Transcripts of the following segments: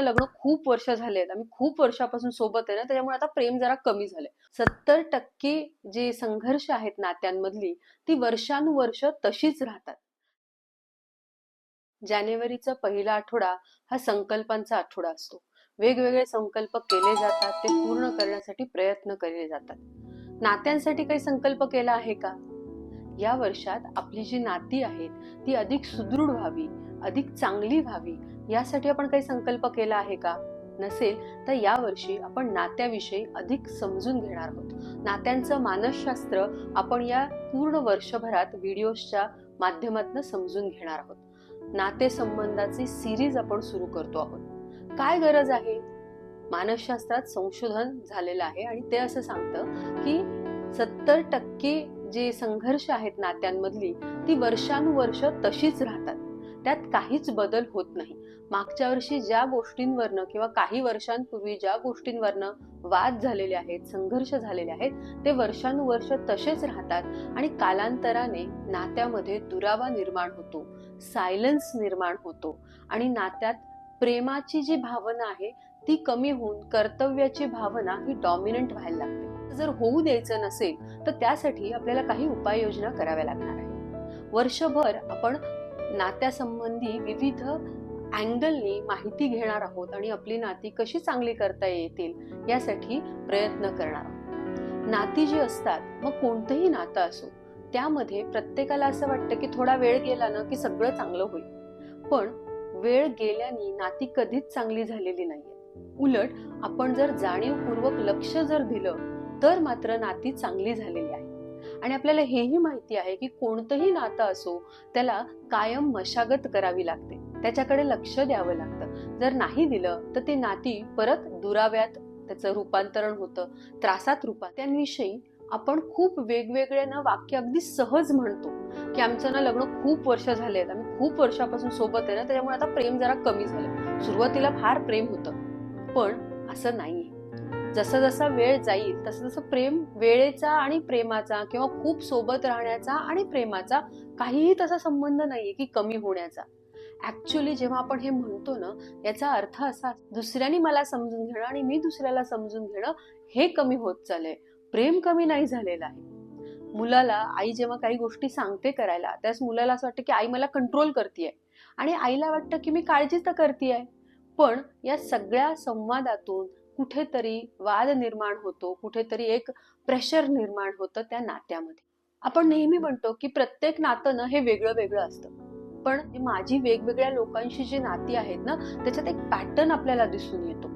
लग्न खूप वर्ष झाले आहेत. आम्ही खूप वर्षापासून सोबत आहे ना त्याच्यामुळे आता प्रेम जरा कमी झालंय. सत्तर टक्के जे संघर्ष आहेत नात्यांमधली ती वर्षानुवर्ष तशीच राहतात. जानेवारीचा पहिला आठवडा हा संकल्पांचा आठवडा असतो. वेगवेगळे संकल्प केले जातात ते पूर्ण करण्यासाठी प्रयत्न केले जातात. नात्यांसाठी काही संकल्प केला आहे का? या वर्षात आपली जी नाती आहेत ती अधिक सुदृढ व्हावी अधिक चांगली व्हावी यासाठी आपण काही संकल्प केला आहे का? नसेल तर यावर्षी आपण नात्याविषयी अधिक समजून घेणार आहोत. नात्यांचं मानसशास्त्र आपण या पूर्ण वर्षभरात व्हिडिओजच्या माध्यमातून समजून घेणार आहोत. नातेसंबंधाची सिरीज आपण सुरू करतो आहोत. काय गरज आहे? मानसशास्त्रात संशोधन झालेलं आहे आणि ते असं सांगतं की सत्तर टक्के जे संघर्ष आहेत नात्यांमधली ती वर्षानुवर्ष तशीच राहतात. त्यात काहीच बदल होत नाही. मागच्या वर्षी ज्या गोष्टींवरनं किंवा काही वर्षांपूर्वी ज्या गोष्टींवरनं वाद झालेले आहेत संघर्ष झालेले आहेत ते वर्षानुवर्ष तसेच राहतात आणि कालांतराने नात्यामध्ये दुरावा निर्माण होतो सायलन्स निर्माण होतो आणि नात्यात प्रेमाची जी भावना आहे ती कमी होऊन कर्तव्याची भावना ही डॉमिनंट व्हायला लागते. जर होऊ द्यायचं नसेल तर त्यासाठी आपल्याला काही उपाययोजना कराव्या लागणार आहे वर्षभर आपण नात्यासंबंधी विविध अँगलनी माहिती घेणार आहोत आणि आपली नाती कशी चांगली करता येतील यासाठी प्रयत्न करणार आहोत. नाती जी असतात मग कोणतंही नातं असो त्यामध्ये प्रत्येकाला असं वाटतं की थोडा वेळ गेला ना की सगळं चांगलं होईल. पण वेळ गेल्याने नाती कधीच चांगली झालेली नाहीये उलट आपण जर जाणीवपूर्वक लक्ष जर दिलं तर मात्र नाती चांगली झालेली आहे आणि आपल्याला हेही माहिती आहे की कोणतंही नातं असो त्याला कायम मशागत करावी लागते. त्याच्याकडे लक्ष द्यावं लागतं. जर नाही दिलं तर ते नाती परत दुराव्यात त्याचं रूपांतरण होतं त्रासात रूपात. त्यांविषयी आपण खूप वेगवेगळे ना वाक्य अगदी सहज म्हणतो की आमचं ना लग्न खूप वर्ष झाले आहेत. आम्ही खूप वर्षापासून सोबत आहे ना त्याच्यामुळे आता प्रेम जरा कमी झालं. सुरुवातीला फार प्रेम होतं. पण असं नाहीये. जसं जसा वेळ जाईल तसं तसं प्रेम वेळेचा आणि प्रेमाचा किंवा खूप सोबत राहण्याचा आणि प्रेमाचा काहीही तसा संबंध नाहीये की कमी होण्याचा. ऍक्च्युली जेव्हा आपण हे म्हणतो ना याचा अर्थ असा दुसऱ्याने मला समजून घेणं आणि मी दुसऱ्याला समजून घेणं हे कमी होत चाललंय. प्रेम कमी नाही झालेलं आहे. मुलाला आई जेव्हा काही गोष्टी सांगते करायला त्यास मुलाला असं वाटतं की आई मला कंट्रोल करते आणि आईला वाटतं की मी काळजी तर करते पण या सगळ्या संवादातून कुठेतरी वाद निर्माण होतो कुठेतरी एक प्रेशर निर्माण होतं त्या नात्यामध्ये. आपण नेहमी म्हणतो की प्रत्येक नातं ना हे वेगळं वेगळं असतं. पण माझी वेगवेगळ्या लोकांशी जी नाती आहेत ना त्याच्यात एक पॅटर्न आपल्याला दिसून येतो.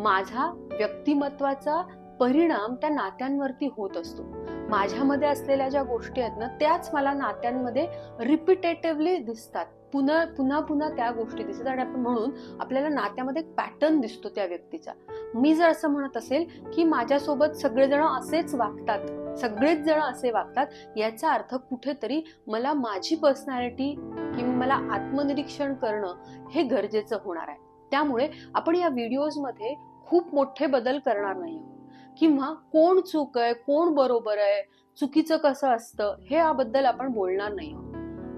माझा व्यक्तिमत्वाचा परिणाम त्या नात्यांवरती होत असतो. माझ्यामध्ये असलेल्या ज्या गोष्टी आहेत ना त्याच मला नात्यांमध्ये रिपिटेटिव्हली दिसतात. पुन्हा पुन्हा पुन्हा त्या गोष्टी दिसतात आणि आपण म्हणून आपल्याला नात्यामध्ये एक पॅटर्न दिसतो त्या व्यक्तीचा. मी जर असं म्हणत असेल की माझ्यासोबत सगळेजण असेच वागतात सगळेच जण असे वागतात याचा अर्थ कुठेतरी मला माझी पर्सनॅलिटी किंवा मला आत्मनिरीक्षण करणं हे गरजेचं होणार आहे. त्यामुळे आपण या व्हिडिओजमध्ये खूप मोठे बदल करणार नाही किंवा कोण चूक आहे कोण बरोबर आहे चुकीचं कसं असतं हे याबद्दल आपण बोलणार नाही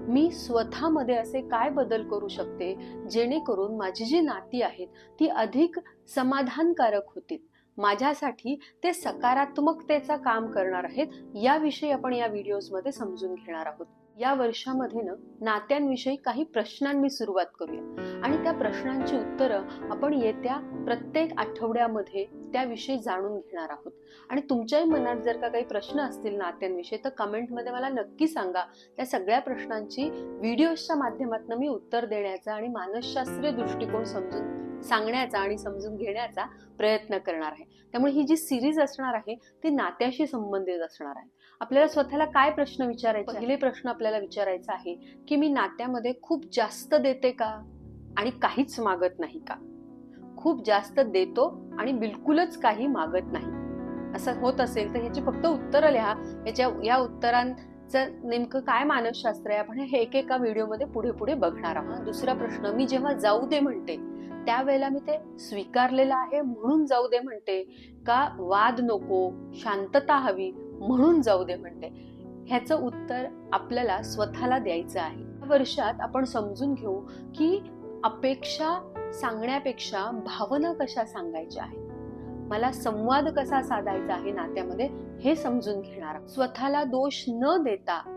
मी स्वतःमध्ये असे काय बदल करू शकते? जेणेकरून माझी जी नाती आहेत ती अधिक समाधानकारक होतील. माझ्यासाठी ते सकारात्मकतेचा काम करणार आहेत याविषयी आपण या व्हिडिओजमध्ये समजून घेणार आहोत. या वर्षामध्ये ना नात्यांविषयी काही प्रश्नांनी सुरुवात करूया. आणि त्या प्रश्नांची उत्तरं आपण येत्या प्रत्येक आठवड्यामध्ये त्याविषयी जाणून घेणार आहोत. आणि तुमच्याही मनात जर का काही प्रश्न असतील नात्यांविषयी तर कमेंटमध्ये मला नक्की सांगा. त्या सगळ्या प्रश्नांची व्हिडिओजच्या माध्यमातून मी उत्तर देण्याचा आणि मानसशास्त्रीय दृष्टिकोन समजून सांगण्याचा आणि समजून घेण्याचा प्रयत्न करणार आहे. त्यामुळे ही जी सिरीज असणार आहे ती नात्याशी संबंधित असणार आहे. आपल्याला स्वतःला काय प्रश्न विचारायचे पहिले प्रश्न आपल्याला विचारायचा आहे की मी नात्यामध्ये खूप जास्त देते का? आणि काहीच मागत नाही का? खूप जास्त देतो आणि बिलकुलच काही मागत नाही. असं होत असेल तर ह्याची फक्त उत्तरं लिहा. याच्या या उत्तरांचं नेमकं काय मानसशास्त्र आहे? आपण हे एकेका व्हिडिओमध्ये पुढे पुढे बघणार आहोत. दुसरा प्रश्न मी जेव्हा जाऊ दे म्हणते त्यावेळेला मी ते स्वीकारलेलं आहे म्हणून जाऊ दे म्हणते का? वाद नको शांतता हवी म्हणून जाऊ दे म्हणते. ह्याचं उत्तर आपल्याला स्वतःला द्यायचं आहे. या वर्षात आपण समजून घेऊ की अपेक्षा सांगण्यापेक्षा भावना कशा सांगायच्या आहेत? मला संवाद कसा साधायचा आहे नात्यामध्ये हे समजून घेणार स्वतःला दोष न देता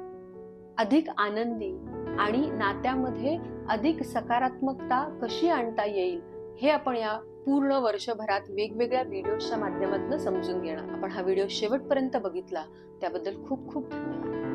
अधिक आनंदी आणि नात्यामध्ये अधिक सकारात्मकता कशी आणता येईल हे आपण या पूर्ण वर्षभरात वेगवेगळ्या व्हिडिओच्या माध्यमातून समजून घेणार आपण हा व्हिडिओ शेवटपर्यंत बघितला त्याबद्दल खूप खूप धन्यवाद.